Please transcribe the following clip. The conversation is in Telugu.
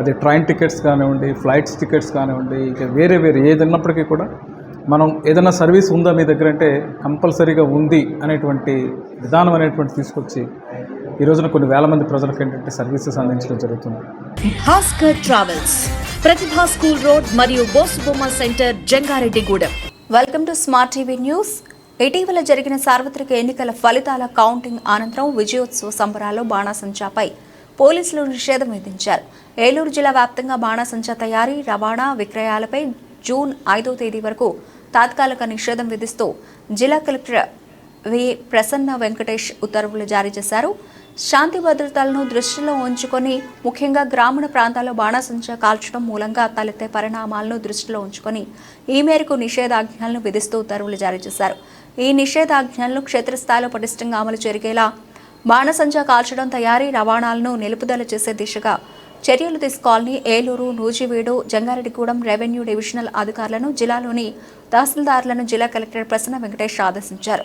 అది ట్రైన్ టికెట్స్ కానివ్వండి ఫ్లైట్స్ టికెట్స్ కానివ్వండి ఇక వేరే వేరే ఏదన్నప్పటికీ కూడా మనం ఏదైనా సర్వీస్ ఉందా మీ దగ్గర అంటే కంపల్సరీగా ఉంది అనేటువంటి విధానం అనేటువంటి తీసుకొచ్చి ఈ రోజున కొన్ని వేల మంది ప్రజలకు ఏంటంటే సర్వీసెస్ అందించడం జరుగుతుంది. Bhaskar travels Pratibha school road మరియు Bosubomma centre Jangareddygudem. Welcome to smart TV news. ఇటీవల జరిగిన సార్వత్రిక ఎన్నికల ఫలితాల కౌంటింగ్ అనంతరం విజయోత్సవ సంబరాల్లో బాణాసంచాపై పోలీసులు నిషేధం విధించారు. ఏలూరు జిల్లా వ్యాప్తంగా బాణాసంచా తయారీ రవాణా విక్రయాలపై జూన్ ఐదో తేదీ వరకు తాత్కాలిక నిషేధం విధిస్తూ జిల్లా కలెక్టర్ వి. ప్రసన్న వెంకటేష్ ఉత్తర్వులు జారీ చేశారు. శాంతి భద్రతలను దృష్టిలో ఉంచుకొని ముఖ్యంగా గ్రామీణ ప్రాంతాల్లో బాణాసంచా కాల్చడం మూలంగా తలెత్తే పరిణామాలను దృష్టిలో ఉంచుకొని ఈ మేరకు నిషేధాజ్ఞలను విధిస్తూ ఉత్తర్వులు జారీ చేశారు. ఈ నిషేధాజ్ఞలను క్షేత్రస్థాయిలో పటిష్టంగా అమలు జరిగేలా బాణసంచా కాల్చడం తయారీ రవాణాలను నిలుపుదల చేసే దిశగా చర్యలు తీసుకోవాలని ఏలూరు నూజివీడు జంగారెడ్డిగూడెం రెవెన్యూ డివిజనల్ అధికారులను జిల్లాలోని తహసీల్దారులను జిల్లా కలెక్టర్ ప్రసన్న వెంకటేష్ ఆదేశించారు.